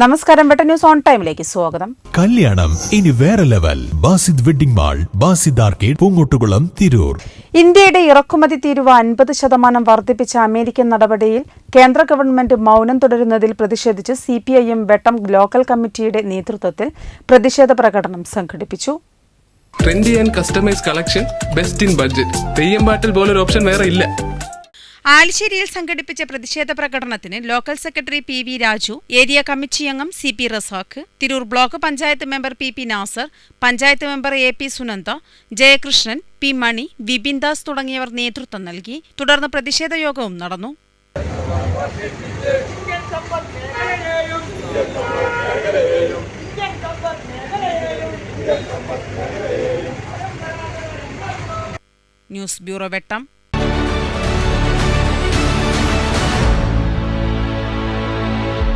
നമസ്കാരം വെട്ട news on ടൈമിലേക്ക് സ്വാഗതം. കല്യാണം ഇനി വേറെ level. Basith wedding mall Basith arcade Poonkottukulam Tirur. ഇന്ത്യയുടെ ഇറക്കുമതി തീരുവ അൻപത് ശതമാനം വർദ്ധിപ്പിച്ച അമേരിക്കൻ നടപടിയിൽ കേന്ദ്ര ഗവൺമെന്റ് മൗനം തുടരുന്നതിൽ പ്രതിഷേധിച്ച് C P I M Vettom local കമ്മിറ്റിയുടെ നേതൃത്വത്തിൽ പ്രതിഷേധ പ്രകടനം സംഘടിപ്പിച്ചു. Trendy and customise collection best in budget Theyyam പാട്ടിൽ പോലൊരു ഓപ്ഷൻ വേറെ ഇല്ല. ആലിശ്ശേരിയിൽ സംഘടിപ്പിച്ച പ്രതിഷേധ പ്രകടനത്തിന് local secretary P V Raju area committee അംഗം C P Razak Tirur block panchayat member P P Nasar panchayat member A P Sunanda Jayakrishnan P Mani Vipin Das തുടങ്ങിയവർ നേതൃത്വം നൽകി. തുടർന്ന് പ്രതിഷേധ യോഗവും നടന്നു. News bureau Vettom.